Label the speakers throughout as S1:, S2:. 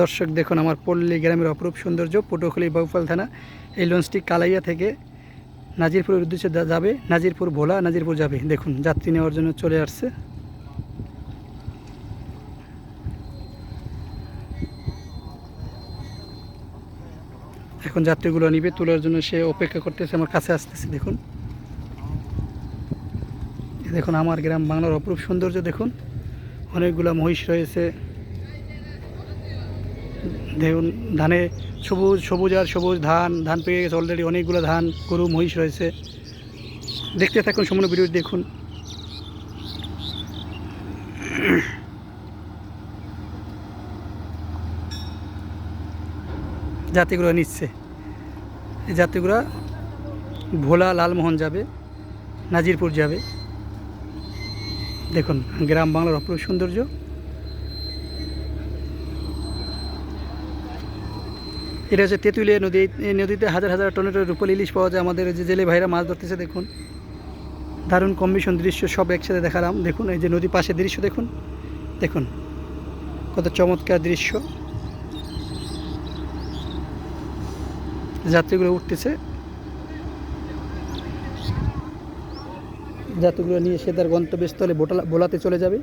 S1: দর্শক দেখুন, আমার পল্লী গ্রামের অপরূপ সৌন্দর্য, পটুয়াখালী বাউফল থানা, এই লঞ্চটি কালাইয়া থেকে নাজিরপুরের উদ্দেশ্যে যাবে, নাজিরপুর ভোলা, নাজিরপুর যাবে। দেখুন, যাত্রী নেওয়ার জন্য চলে আসছে। এখন যাত্রীগুলো নিবে, তোলার জন্য সে অপেক্ষা করতেছে, আমার কাছে আসতেছে, দেখুন। দেখুন, আমার গ্রাম বাংলার অপরূপ সৌন্দর্য, দেখুন। অনেকগুলো মহিষ রয়েছে। দেখুন, ধানে সবুজ সবুজ আর সবুজ ধান ধান পেয়ে গেছে অলরেডি অনেকগুলো ধান, গরু, মহিষ রয়েছে। দেখতে থাকুন, সম্পূর্ণ ভিডিও দেখুন। যাত্রীগুলো নিচ্ছে। এই যাত্রীগুলো ভোলা, লালমোহন যাবে, নাজিরপুর যাবে। দেখুন, গ্রাম বাংলার অপরূপ সৌন্দর্য। এটা হচ্ছে তেঁতুলিয়া নদী। এই নদীতে হাজার হাজার টনের রূপালী ইলিশ পাওয়া যায় আমাদের যে জেলে ভাইরা মাছ ধরতেছে, দেখুন। দারুণ কম্বিশন দৃশ্য, সব একসাথে দেখালাম। দেখুন, এই যে নদী পাশে দৃশ্য, দেখুন। দেখুন, কত চমৎকার দৃশ্য। যাত্রীগুলো উঠতেছে। যাত্রীগুলো নিয়ে সে তার গন্তব্যস্থলে বোটালা বোলাতে চলে যাবে।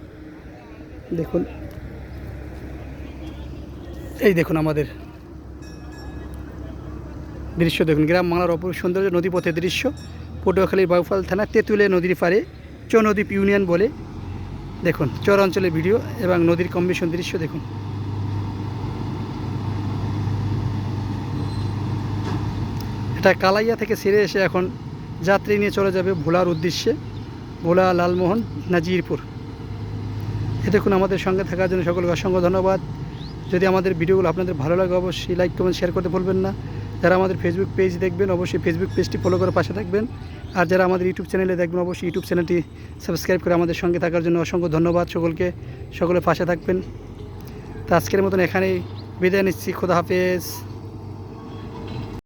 S1: দেখুন। এই দেখুন আমাদের দৃশ্য দেখুন, গ্রাম বাংলার অপরূপ সৌন্দর্য নদীপথের দৃশ্য। পটুয়াখালীর বাউফাল থানা তেঁতুলে নদীর পারে চৌনদীপ ইউনিয়ন বলে দেখুন চর অঞ্চলের ভিডিও এবং নদীর কম্বিশন দৃশ্য দেখুন। এটা কালাইয়া থেকে সেরে এসে এখন যাত্রী নিয়ে চলে যাবে ভোলার উদ্দেশ্যে, ভোলা, লালমোহন, নাজিরপুর। এ দেখুন আমাদের সঙ্গে থাকার জন্য সকলকে অসংখ্য ধন্যবাদ। যদি আমাদের ভিডিওগুলো আপনাদের ভালো লাগে অবশ্যই লাইক, কমেন্ট, শেয়ার করতে ভুলবেন না। যারা আমাদের ফেসবুক পেজ দেখবেন, অবশ্যই ফেসবুক পেজটি ফলো করে পাশে থাকবেন। আর যারা আমাদের ইউটিউব চ্যানেলে দেখবেন, অবশ্যই ইউটিউব চ্যানেলটি সাবস্ক্রাইব করে আমাদের সঙ্গে থাকার জন্য অসংখ্য ধন্যবাদ সকলকে। সকলে পাশে থাকবেন। তো আজকের মতন এখানেই বিদায় নিচ্ছি। খোদা হাফেজ।